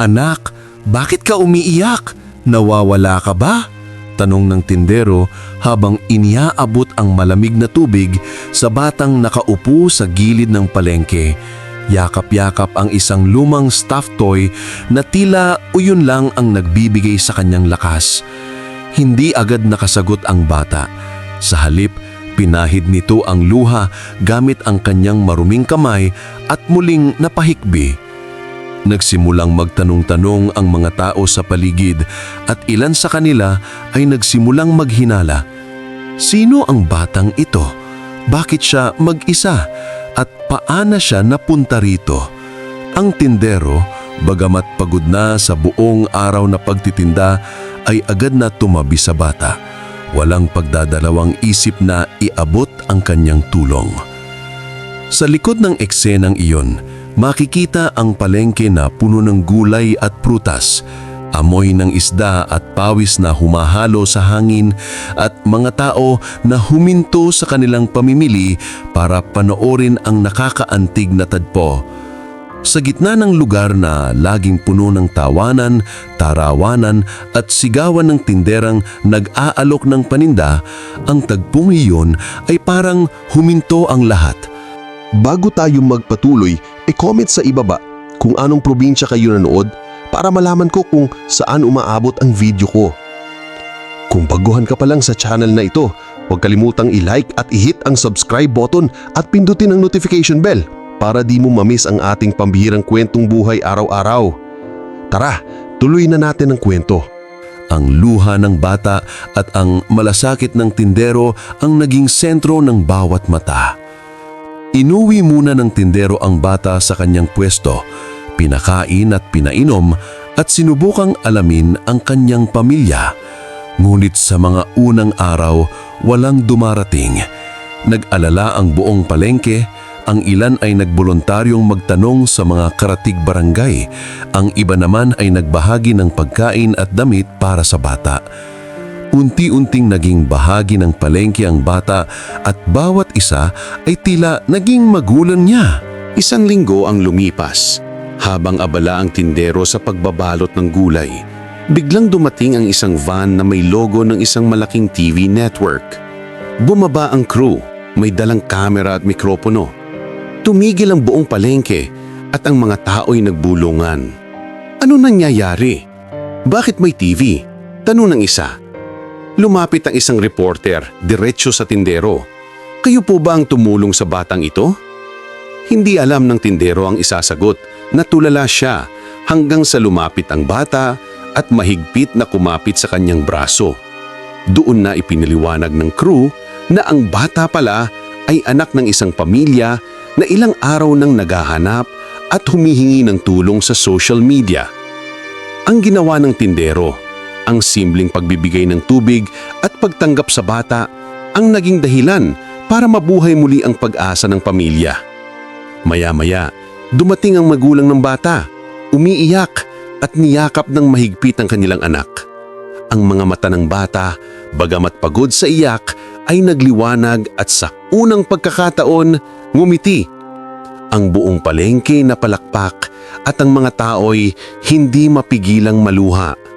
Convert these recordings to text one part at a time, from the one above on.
Anak, bakit ka umiiyak? Nawawala ka ba? Tanong ng tindero habang iniaabot ang malamig na tubig sa batang nakaupo sa gilid ng palengke. Yakap-yakap ang isang lumang stuffed toy na tila uyon lang ang nagbibigay sa kanyang lakas. Hindi agad nakasagot ang bata. Sa halip, pinahid nito ang luha gamit ang kanyang maruming kamay at muling napahikbi. Nagsimulang magtanong-tanong ang mga tao sa paligid at ilan sa kanila ay nagsimulang maghinala. Sino ang batang ito? Bakit siya mag-isa? At paana siya napunta rito? Ang tindero, bagamat pagod na sa buong araw na pagtitinda, ay agad na tumabi sa bata. Walang pagdadalawang isip na iabot ang kanyang tulong. Sa likod ng eksenang iyon, makikita ang palengke na puno ng gulay at prutas, amoy ng isda at pawis na humahalo sa hangin at mga tao na huminto sa kanilang pamimili para panoorin ang nakakaantig na tadpo. Sa gitna ng lugar na laging puno ng tawanan, tarawanan at sigawan ng tinderang nag-aalok ng paninda, ang tagpong iyon ay parang huminto ang lahat. Bago tayo magpatuloy, e-comment sa ibaba kung anong probinsya kayo nanood para malaman ko kung saan umaabot ang video ko. Kung baguhan ka pa lang sa channel na ito, huwag kalimutang i-like at i-hit ang subscribe button at pindutin ang notification bell para di mo mamiss ang ating pambihirang kwentong buhay araw-araw. Tara, tuloy na natin ang kwento. Ang luha ng bata at ang malasakit ng tindero ang naging sentro ng bawat mata. Inuwi muna ng tindero ang bata sa kanyang pwesto, pinakain at pinainom at sinubukang alamin ang kanyang pamilya. Ngunit sa mga unang araw, walang dumarating. Nag-alala ang buong palengke, ang ilan ay nagbolontaryong magtanong sa mga karatig barangay, ang iba naman ay nagbahagi ng pagkain at damit para sa bata. Unti-unting naging bahagi ng palengke ang bata at bawat isa ay tila naging magulang niya. Isang linggo ang lumipas. Habang abala ang tindero sa pagbabalot ng gulay, biglang dumating ang isang van na may logo ng isang malaking TV network. Bumaba ang crew, may dalang kamera at mikropono. Tumigil ang buong palengke at ang mga tao'y nagbulungan. Ano nangyayari? Bakit may TV? Tanong ng isa. Lumapit ang isang reporter, diretsyo sa tindero. Kayo po ba ang tumulong sa batang ito? Hindi alam ng tindero ang isasagot. Natulala siya hanggang sa lumapit ang bata at mahigpit na kumapit sa kanyang braso. Doon na ipiniliwanag ng crew na ang bata pala ay anak ng isang pamilya na ilang araw nang naghahanap at humihingi ng tulong sa social media. Ang ginawa ng tindero, ang simpleng pagbibigay ng tubig at pagtanggap sa bata ang naging dahilan para mabuhay muli ang pag-asa ng pamilya. Maya-maya, dumating ang magulang ng bata, umiiyak at niyakap ng mahigpit ang kanilang anak. Ang mga mata ng bata, bagamat pagod sa iyak, ay nagliwanag at sa unang pagkakataon, ngumiti. Ang buong palengke na palakpak at ang mga tao'y hindi mapigilang maluha.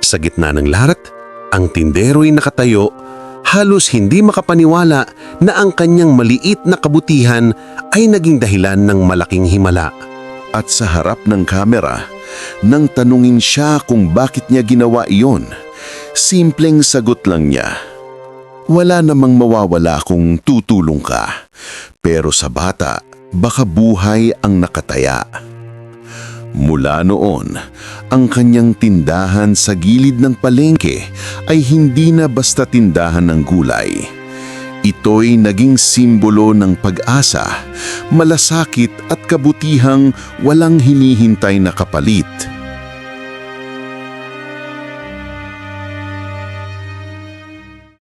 Sa gitna ng lahat, ang tindero'y nakatayo, halos hindi makapaniwala na ang kanyang maliit na kabutihan ay naging dahilan ng malaking himala. At sa harap ng kamera, nang tanungin siya kung bakit niya ginawa iyon, simpleng sagot lang niya. Wala namang mawawala kung tutulong ka, pero sa bata, baka buhay ang nakataya. Mula noon, ang kanyang tindahan sa gilid ng palengke ay hindi na basta tindahan ng gulay. Ito'y naging simbolo ng pag-asa, malasakit at kabutihang walang hinihintay na kapalit.